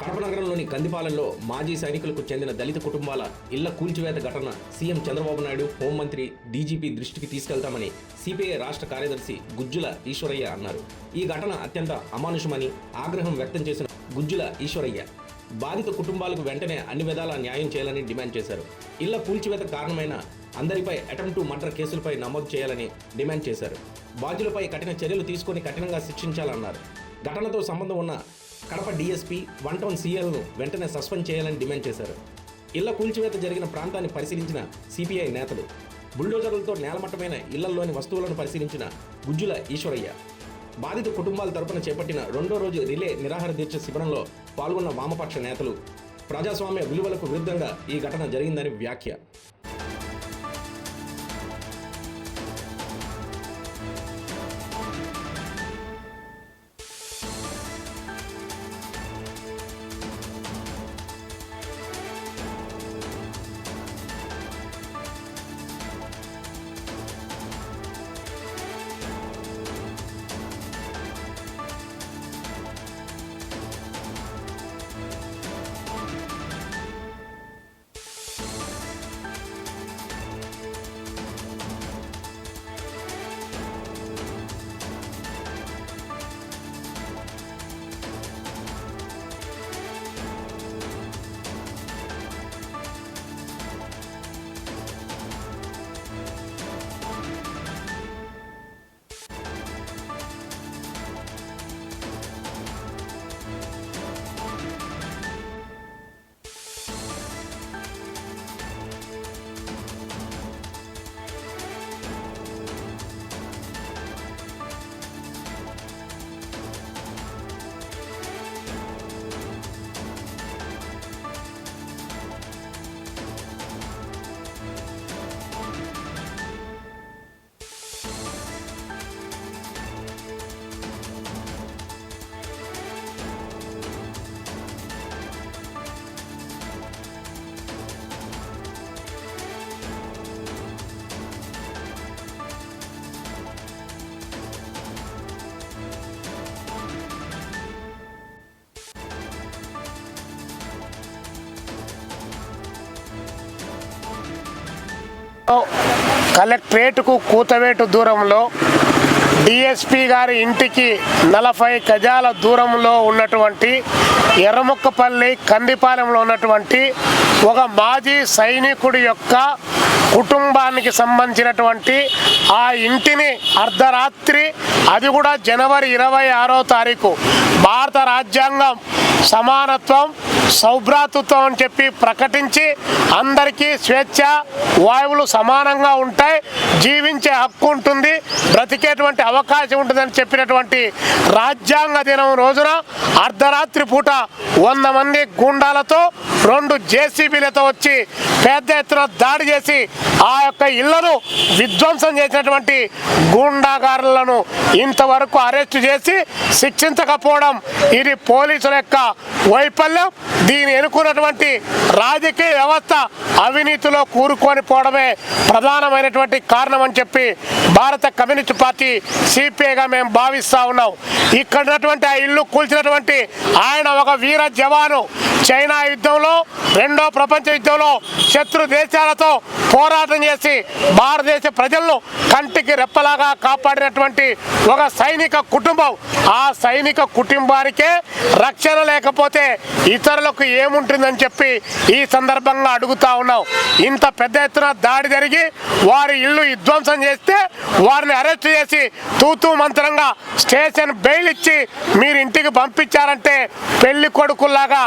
కడప నగరంలోని కందిపాలెంలో మాజీ సైనికులకు చెందిన దళిత కుటుంబాల ఇళ్ళ కూల్చివేత ఘటన సీఎం చంద్రబాబు నాయుడు హోంమంత్రి డీజీపీ దృష్టికి తీసుకెళ్తామని సిపిఐ రాష్ట్ర కార్యదర్శి గుజ్జుల ఈశ్వరయ్య అన్నారు. ఈ ఘటన అత్యంత అమానుషమని ఆగ్రహం వ్యక్తం చేసిన గుజ్జుల ఈశ్వరయ్య. బాధిత కుటుంబాలకు వెంటనే అన్ని విధాలా న్యాయం చేయాలని డిమాండ్ చేశారు. ఇళ్ళ కూల్చివేత కారణమైన అందరిపై అటెంప్ట్ మర్డర్ కేసులపై నమోదు చేయాలని డిమాండ్ చేశారు. బాధ్యులపై కఠిన చర్యలు తీసుకొని కఠినంగా శిక్షించాలన్నారు. ఘటనతో సంబంధం ఉన్న కడప డీఎస్పీ వన్ టౌన్ సీఎల్ను వెంటనే సస్పెండ్ చేయాలని డిమాండ్ చేశారు. ఇళ్ళ కూల్చివేత జరిగిన ప్రాంతాన్ని పరిశీలించిన సిపిఐ నేతలు బుల్డోజర్లతో నేలమట్టమైన ఇళ్ళలోని వస్తువులను పరిశీలించిన గుజ్జుల ఈశ్వరయ్య. బాధిత కుటుంబాల తరపున చేపట్టిన రెండో రోజు రిలే నిరాహార దీక్ష శిబిరంలో పాల్గొన్న వామపక్ష నేతలు ప్రజాస్వామ్య విలువలకు విరుద్ధంగా ఈ ఘటన జరిగిందని వ్యాఖ్య. కలెక్టరేట్కు కూతవేటు దూరంలో డిఎస్పి గారి ఇంటికి నలభై గజాల దూరంలో ఉన్నటువంటి ఎర్రముక్కపల్లి కందిపాలెంలో ఉన్నటువంటి ఒక మాజీ సైనికుడి యొక్క కుటుంబానికి సంబంధించినటువంటి ఆ ఇంటిని అర్ధరాత్రి అది కూడా జనవరి ఇరవై ఆరో తారీఖు భారత రాజ్యాంగం సమానత్వం సౌభ్రాతృత్వం అని చెప్పి ప్రకటించి అందరికీ స్వేచ్ఛ వాయువులు సమానంగా ఉంటాయి జీవించే హక్కు ఉంటుంది బ్రతికేటువంటి అవకాశం ఉంటుందని చెప్పినటువంటి రాజ్యాంగ దినం రోజున అర్ధరాత్రి పూట వంద మంది గుండాలతో రెండు జేసీబీలతో వచ్చి పెద్ద ఎత్తున దాడి చేసి ఆ యొక్క ఇళ్ళను విధ్వంసం చేసినటువంటి గూండాగారులను ఇంతవరకు అరెస్టు చేసి శిక్షించకపోవడం ఇది పోలీసుల యొక్క వైఫల్యం. దీని ఎన్నుకున్నటువంటి రాజకీయ వ్యవస్థ అవినీతిలో కూరుకొని పోవడమే ప్రధానమైనటువంటి కారణం అని చెప్పి భారత కమ్యూనిస్ట్ పార్టీ సిపిఐగా మేము భావిస్తూ ఉన్నాం. ఇక్కడ ఉన్నటువంటి ఆ ఇల్లు కూల్చినటువంటి ఆయన ఒక వీర జవాను. చైనా యుద్ధంలో రెండో ప్రపంచ యుద్ధంలో శత్రు దేశాలతో పోరాటం చేసి భారతదేశ ప్రజలను కంటికి రెప్పలాగా కాపాడినటువంటి ఒక సైనిక కుటుంబం. ఆ సైనిక కుటుంబానికే రక్షణ లేకపోతే ఇతరులకు ఏముంటుందని చెప్పి ఈ సందర్భంగా అడుగుతా ఉన్నాం. ఇంత పెద్ద ఎత్తున దాడి జరిగి వారి ఇల్లు విధ్వంసం చేస్తే వారిని అరెస్ట్ చేసి తూతూ మంత్రంగా స్టేషన్ బెయిల్ ఇచ్చి మీరు ఇంటికి పంపించారంటే పెళ్ళి కొడుకుల్లాగా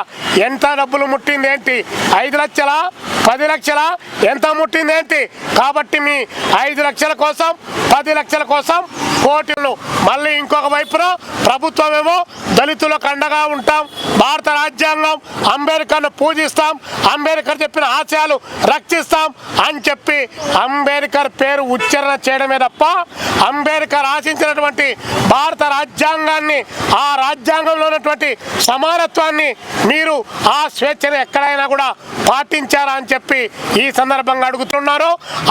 ఎంత డబ్బులు ముట్టింది ఏంటి ఐదు లక్షల? పది లక్షల? ఎంత ముట్టింది ఏంటి కాబట్టి మీ ఐదు లక్షల కోసం పది లక్షల కోసం పోటీలు మళ్ళీ ఇంకొక వైపున ప్రభుత్వం ఏమో దళితులకు అండగా ఉంటాం. భారత రాజ్యాంగం అంబేద్కర్ను పూజిస్తాం. అంబేద్కర్ చెప్పిన ఆశయాలు రక్షిస్తాం అని చెప్పి అంబేద్కర్ పేరు ఉచ్చారణ చేయడమే తప్ప అంబేద్కర్ ఆశించినటువంటి భారత రాజ్యాంగాన్ని ఆ రాజ్యాంగంలో ఉన్నటువంటి సమానత్వాన్ని మీరు ఆ స్వేచ్ఛను ఎక్కడైనా కూడా పాటించారా అని చెప్పి ఈ సందర్భంగా అడుగుతున్నారు.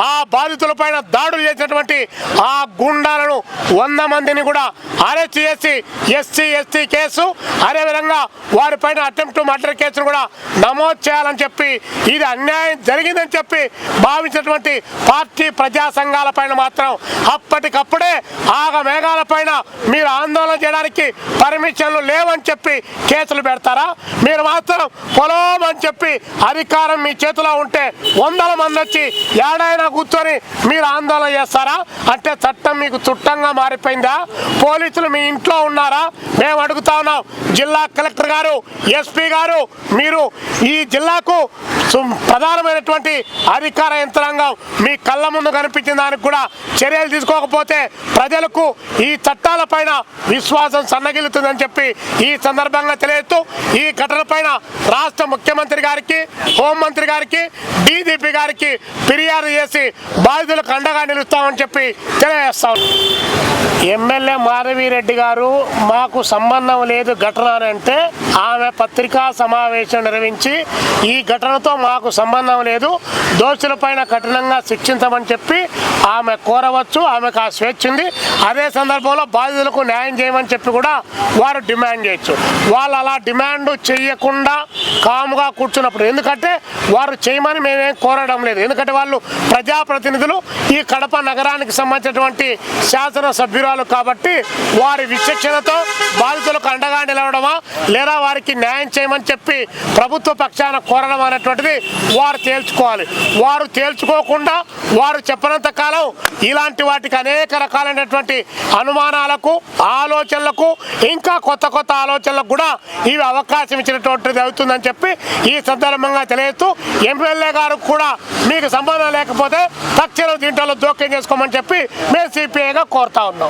ఆ బాధితులపైన దాడులు చేసినటువంటి ఆ గుండాలను వంద మందిని కూడా అరెస్ట్ చేసి ఎస్సీ ఎస్టీ కేసు అదేవిధంగా వారిపైన అటెంప్ట్ మర్డర్ కేసును కూడా నమోదు చేయాలని చెప్పి ఇది అన్యాయం జరిగిందని చెప్పి భావించినటువంటి పార్టీ ప్రజా సంఘాల పైన మాత్రం అప్పటికప్పుడే ఆగ మేఘాల పైన మీరు ఆందోళన చేయడానికి పర్మిషన్లు లేవని చెప్పి కేసులు పెడతారా? మీరు మాత్రం పొలం అని చెప్పి అధికారం మీ చేతిలో ఉంటే వందల మంది వచ్చి ఏడైనా కూర్చొని మీరు ఆందోళన చేస్తారా? అంటే చట్టం మీకు చుట్టంగా మారిపోయిందా? పోలీసులు మీ ఇంట్లో ఉన్నారా? మేము అడుగుతా ఉన్నాం. జిల్లా కలెక్టర్ గారు ఎస్పీ గారు మీరు ఈ జిల్లాకు ప్రధానమైనటువంటి అధికార యంత్రాంగం మీ కళ్ళ ముందు కనిపించిన దానికి కూడా చర్యలు తీసుకోకపోతే ప్రజలకు ఈ చట్టాల పైన విశ్వాసం సన్నగిలుతుందని చెప్పి ఈ సందర్భంగా తెలియజేస్తూ ఈ ఘటన పైన రాష్ట్ర ముఖ్యమంత్రి గారికి హోంమంత్రి గారికి డీజీపీ గారికి ఫిర్యాదు చేసి బాధితులకు అండగా నిలుస్తామని చెప్పి తెలియజేస్తాం ఎమ్మెల్యే మాధవిరెడ్డి గారు మాకు సంబంధం లేదు ఘటన అని అంటే ఆమె పత్రికా సమావేశం నిర్వహించి ఈ ఘటనతో మాకు సంబంధం లేదు దోషులపైన కఠినంగా శిక్షించమని చెప్పి ఆమె కోరవచ్చు ఆమెకు ఆ స్వేచ్ఛ ఉంది. అదే సందర్భంలో బాధితులకు న్యాయం చేయమని చెప్పి కూడా వారు డిమాండ్ చేయొచ్చు. వాళ్ళు అలా డిమాండ్ చేయకుండా కాముగా కూర్చున్నప్పుడు ఎందుకంటే వారు చేయమని మేమేం కోరడం లేదు. ఎందుకంటే వాళ్ళు ప్రజాప్రతినిధులు ఈ కడప నగరానికి సంబంధించినటువంటి శాసన సభ్యురాలు కాబట్టి వారి విచక్షణతో బాధితులకు అండగా నిలవడమా లేదా వారికి న్యాయం చేయమని చెప్పి ప్రభుత్వ పక్షాన కోరడం అనేటువంటిది వారు తేల్చుకోవాలి. వారు తేల్చుకోకుండా వారు చెప్పినంత కాలం ఇలాంటి వాటికి అనేక రకాలైనటువంటి అనుమానాలకు ఆలోచనలకు ఇంకా కొత్త కొత్త ఆలోచనలకు కూడా ఇవి అవకాశం ఇచ్చినటువంటిది అవుతుందని చెప్పి ఈ సందర్భంగా తెలియజేస్తూ ఎమ్మెల్యే గారు కూడా మీకు సంబంధం లేకపోతే తక్షణం దీంట్లో జోక్యం చేసుకోమని చెప్పి మేము సిపిఐగా కోరుతాం ఉన్నాం